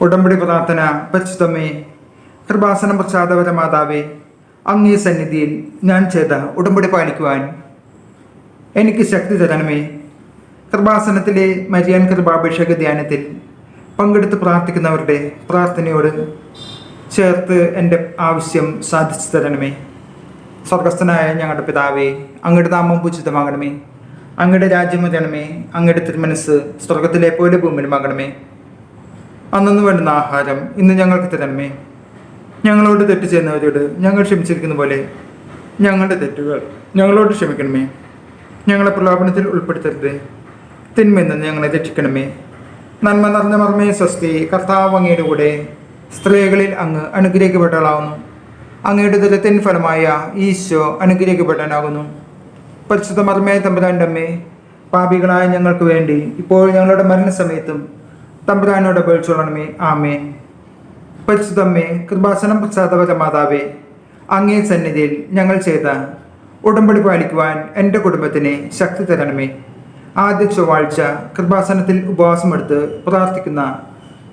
ഉടമ്പടി പ്രാർത്ഥന പരിശുദ്ധമേ കൃപാസനം പ്രസാദപര മാതാവേ അങ്ങേ സന്നിധിയിൽ ഞാൻ ചെയ്ത ഉടമ്പടി പാലിക്കുവാൻ എനിക്ക് ശക്തി തരണമേ. കൃപാസനത്തിലെ മരിയാൻ കൃപാഭിഷേക ധ്യാനത്തിൽ പങ്കെടുത്ത് പ്രാർത്ഥിക്കുന്നവരുടെ പ്രാർത്ഥനയോട് ചേർത്ത് എന്റെ ആവശ്യം സാധിച്ചു തരണമേ. സ്വർഗസ്ഥനായ ഞങ്ങളുടെ പിതാവേ അങ്ങയുടെ നാമം പൂജിതമാകണമേ. അങ്ങയുടെ രാജ്യം വരണമേ. അങ്ങയുടെ തിരുമനസ് സ്വർഗത്തിലെ പോലെ ഭൂമിയിലുമാകണമേ അന്നു വേണ്ടുന്ന ആഹാരം ഇന്ന് ഞങ്ങൾക്ക് തരണമേ. ഞങ്ങളോട് തെറ്റ് ചെയ്യുന്നവരോട് ഞങ്ങൾ ക്ഷമിച്ചിരിക്കുന്ന പോലെ ഞങ്ങളുടെ തെറ്റുകൾ ഞങ്ങളോട് ക്ഷമിക്കണമേ. ഞങ്ങളെ പ്രലോഭനത്തിൽ ഉൾപ്പെടുത്തരുത്. തിന്മെന്ന് ഞങ്ങളെ രക്ഷിക്കണമേ. നന്മ നിറഞ്ഞ മർമ്മേ സ്വസ്തി കർത്താവ് അങ്ങയുടെ കൂടെ സ്ത്രീകളിൽ അങ്ങ് അനുഗ്രഹിക്കപ്പെട്ടവളാകുന്നു അങ്ങയുടെ ദുരത്തിൻ ഫലമായ ഈശോ അനുഗ്രഹിക്കപ്പെട്ടവനാകുന്നു. പരിശുദ്ധ മർമ്മേ തമ്പുരാന്റെ അമ്മേ പാപികളായ ഞങ്ങൾക്ക് വേണ്ടി ഇപ്പോൾ ഞങ്ങളുടെ മരണസമയത്തും തമ്പുരാനോട് അപേക്ഷിച്ചോളണമേ. ആമേ പരിശുദ്ധമ്മേ കൃപാസനം പ്രസാദപര മാതാവേ അങ്ങേ സന്നിധിയിൽ ഞങ്ങൾ ചെയ്ത ഉടമ്പടി പാലിക്കുവാൻ എന്റെ കുടുംബത്തിന് ശക്തി തരണമേ. ആദ്യ ചൊവ്വാഴ്ച കൃപാസനത്തിൽ ഉപവാസമെടുത്ത് പ്രാർത്ഥിക്കുന്ന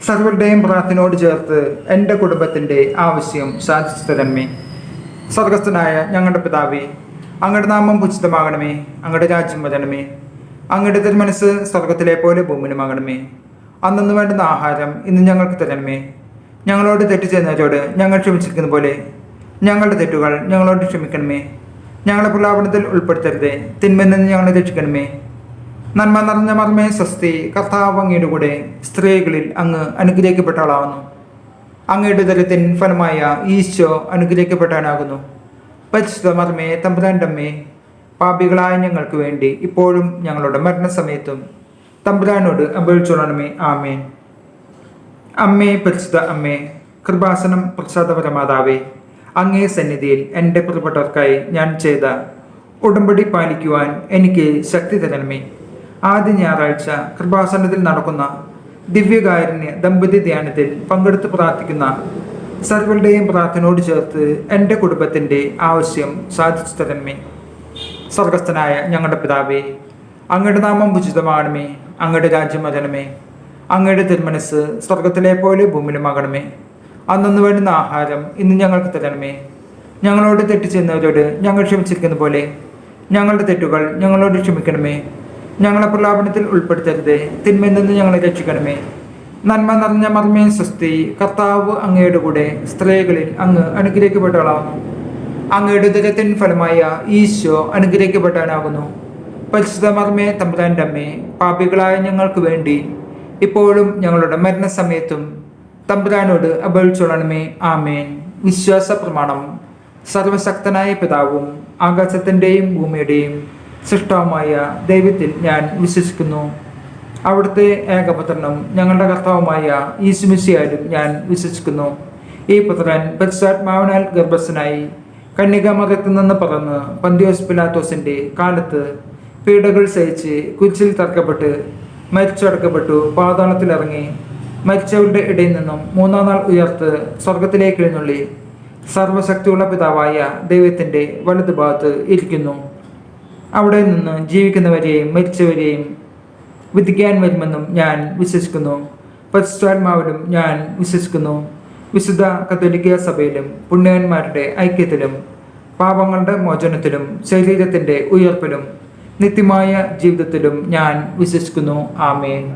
സർവരുടെയും പ്രാർത്ഥനയോട് ചേർത്ത് എന്റെ കുടുംബത്തിന്റെ ആവശ്യം സാധിച്ചു തരണമേ. സ്വർഗസ്ഥനായ ഞങ്ങളുടെ പിതാവേ അങ്ങയുടെ നാമം ഉചിതമാകണമേ അങ്ങയുടെ രാജ്യം വരണമേ അങ്ങയുടെ തിരുമനസ് സ്വർഗത്തിലെ പോലെ ഭൂമിനുമാകണമേ അന്നു വേണ്ടുന്ന ആഹാരം ഇന്ന് ഞങ്ങൾക്ക് തരണമേ. ഞങ്ങളോട് തെറ്റ് ചെയ്യുന്നവരോട് ഞങ്ങൾ ക്ഷമിച്ചിരിക്കുന്ന പോലെ. ഞങ്ങളുടെ തെറ്റുകൾ ഞങ്ങളോട് ക്ഷമിക്കണമേ. ഞങ്ങളെ പ്രലാപനത്തിൽ ഉൾപ്പെടുത്തരുതേ. തിന്മയിൽ നിന്ന് ഞങ്ങളെ രക്ഷിക്കണമേ. നന്മ നിറഞ്ഞ മർമ്മേ സ്വസ്തി കർത്താവ് അങ്ങയുടെ കൂടെ സ്ത്രീകളിൽ അങ്ങ് അനുഗ്രഹിക്കപ്പെട്ട ആളാവുന്നു അങ്ങയുടെ ദരത്തിൻ ഫലമായ ഈശോ അനുഗ്രഹിക്കപ്പെട്ടവനാകുന്നു. പരിശുദ്ധ മർമ്മേ തമ്പുരാന്റെ അമ്മേ പാപികളായ ഞങ്ങൾക്ക് വേണ്ടി ഇപ്പോഴും ഞങ്ങളുടെ മരണസമയത്തും തമ്പുരാനോട് അപേക്ഷിച്ചോളണമേ. ആമേൻ. അമ്മേ പരിശുദ്ധ അമ്മേ കൃപാസനം പ്രസാദപരമാതാവേ അങ്ങേ സന്നിധിയിൽ എന്റെ പ്രിയപ്പെട്ടവർക്കായി ഞാൻ ചെയ്ത ഉടമ്പടി പാലിക്കുവാൻ എനിക്ക് ശക്തി തരണമേ. ആദ്യ ഞായറാഴ്ച കൃപാസനത്തിൽ നടക്കുന്ന ദിവ്യകാരുണ്യ ദമ്പതി ധ്യാനത്തിൽ പങ്കെടുത്ത് പ്രാർത്ഥിക്കുന്ന സർവരുടെയും പ്രാർത്ഥനയോട് ചേർത്ത് എന്റെ കുടുംബത്തിന്റെ ആവശ്യം സാധിച്ചു തരണമേ. സ്വർഗസ്ഥനായ ഞങ്ങളുടെ പിതാവേ അങ്ങയുടെ നാമം ഉചിതമാകണമേ അങ്ങയുടെ രാജ്യം വരണമേ അങ്ങയുടെ തിരുമനസ് സ്വർഗത്തിലെ പോലെ ഭൂമിയിലുമാകണമേ അന്നു വേണ്ടുന്ന ആഹാരം ഇന്ന് ഞങ്ങൾക്ക് തരണമേ. ഞങ്ങളോട് തെറ്റ് ചെയ്യുന്നവരോട് ഞങ്ങൾ ക്ഷമിച്ചിരിക്കുന്ന പോലെ. ഞങ്ങളുടെ തെറ്റുകൾ ഞങ്ങളോട് ക്ഷമിക്കണമേ. ഞങ്ങളെ പ്രലാപനത്തിൽ ഉൾപ്പെടുത്തരുതേ. തിന്മയിൽ നിന്ന് ഞങ്ങളെ രക്ഷിക്കണമേ. നന്മ നിറഞ്ഞ മർമ്മേ സ്വസ്തി കർത്താവ് അങ്ങയുടെ കൂടെ സ്ത്രീകളിൽ അങ്ങ് അനുഗ്രഹിക്കപ്പെട്ടവളാകുന്നു. അങ്ങയുടെ ദുരത്തിൻ ഫലമായ ഈശോ അനുഗ്രഹിക്കപ്പെട്ടവനാകുന്നു പരിശുദ്ധ മർമ്മേ തമ്പുരാന്റെ അമ്മേ പാപികളായ ഞങ്ങൾക്ക് വേണ്ടി ഇപ്പോഴും ഞങ്ങളുടെ മരണസമയത്തും തമ്പുരാനോട് അപേക്ഷിച്ചോളണമേ ആമേൻ. വിശ്വാസ പ്രമാണം സർവശക്തനായ പിതാവും ആകാശത്തിന്റെയും ഭൂമിയുടെയും സൃഷ്ടവുമായ ദൈവത്തിൽ ഞാൻ വിശ്വസിക്കുന്നു. അവിടുത്തെ ഏകപുത്രനും ഞങ്ങളുടെ കർത്താവുമായ ഈശുമിശിയാലും ഞാൻ വിശ്വസിക്കുന്നു. ഈ പുത്രൻ പരിശുദ്ധാത്മാവിനാൽ ഗർഭസ്ഥനായി കന്യകാമകത്തിൽ നിന്ന് പറന്ന് പന്തിയോസ് പിലാത്തോസിന്റെ കാലത്ത് പീഡകൾ സഹിച്ച് കുച്ചിൽ തറക്കപ്പെട്ട് മരിച്ചടക്കപ്പെട്ടു പാതാളത്തിലിറങ്ങി മരിച്ചവരുടെ ഇടയിൽ നിന്നും മൂന്നാം നാൾ ഉയർത്ത് സ്വർഗത്തിലേക്ക് എഴുന്നള്ളി. സർവശക്തിയുള്ള പിതാവായ ദൈവത്തിന്റെ വലതുഭാഗത്ത് ഇരിക്കുന്നു. അവിടെ നിന്ന് ജീവിക്കുന്നവരെയും മരിച്ചവരെയും വിധിക്കാൻ വരുമെന്നും ഞാൻ വിശ്വസിക്കുന്നു. പരിശുദ്ധാത്മാവിലും ഞാൻ വിശ്വസിക്കുന്നു. വിശുദ്ധ കത്തോലിക്ക സഭയിലും പുണ്യവന്മാരുടെ ഐക്യത്തിലും പാപങ്ങളുടെ മോചനത്തിലും ശരീരത്തിന്റെ ഉയർപ്പിലും നിത്യമായ ജീവിതത്തിലും ഞാൻ വിശ്വസിക്കുന്നു. ആമേൻ.